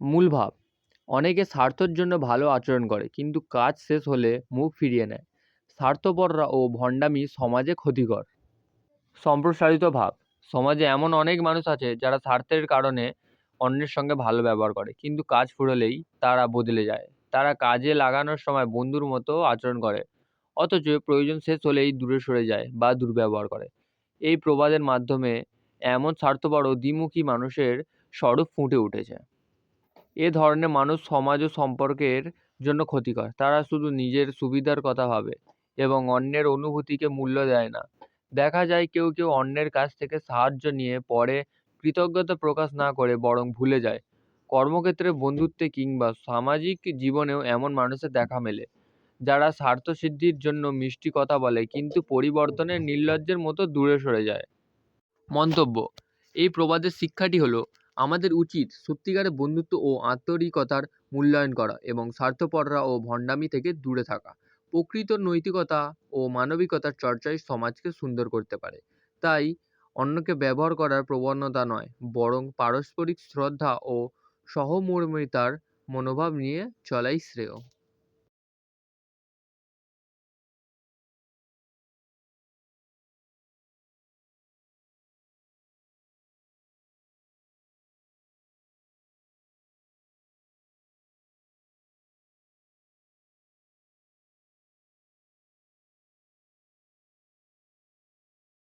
মূল ভাব, অনেকে স্বার্থর জন্য ভালো আচরণ করে, কিন্তু কাজ শেষ হলে মুখ ফিরিয়ে নেয়। স্বার্থপররা ও ভণ্ডামি সমাজে ক্ষতিকর। সম্প্রসারিত ভাব, সমাজে এমন অনেক মানুষ আছে যারা স্বার্থের কারণে অন্যের সঙ্গে ভালো ব্যবহার করে, কিন্তু কাজ ফুরলেই তারা বদলে যায়। তারা কাজে লাগানোর সময় বন্ধুর মতো আচরণ করে, অথচ প্রয়োজন শেষ হলেই দূরে সরে যায় বা দুর্ব্যবহার করে। এই প্রবাদের মাধ্যমে এমন স্বার্থপর ও দ্বিমুখী মানুষের স্বরূপ ফুটে উঠেছে। এ ধরনের মানুষ সমাজ ও সম্পর্কের জন্য ক্ষতিকর। তারা শুধু নিজের সুবিধার কথা ভাবে এবং অন্যের অনুভূতিকে মূল্য দেয় না। দেখা যায় কেউ কেউ অন্যের কাছ থেকে সাহায্য নিয়ে পরে কৃতজ্ঞতা প্রকাশ না করে বরং ভুলে যায়। কর্মক্ষেত্রে বন্ধুত্বে কিংবা সামাজিক জীবনেও এমন মানুষের দেখা মেলে, যারা স্বার্থসিদ্ধির জন্য মিষ্টি কথা বলে কিন্তু পরিবর্তনের নির্লজ্জের মতো দূরে সরে যায়। মন্তব্য, এই প্রবাদের শিক্ষাটি হলো আমাদের উচিত সত্যিকারের বন্ধুত্ব ও আন্তরিকতার মূল্যায়ন করা এবং স্বার্থপররা ও ভণ্ডামি থেকে দূরে থাকা। প্রকৃত নৈতিকতা ও মানবিকতার চর্চাই সমাজকে সুন্দর করতে পারে। তাই অন্যকে ব্যবহার করার প্রবণতা নয়, বরং পারস্পরিক শ্রদ্ধা ও সহমর্মিতার মনোভাব নিয়ে চলাই শ্রেয়।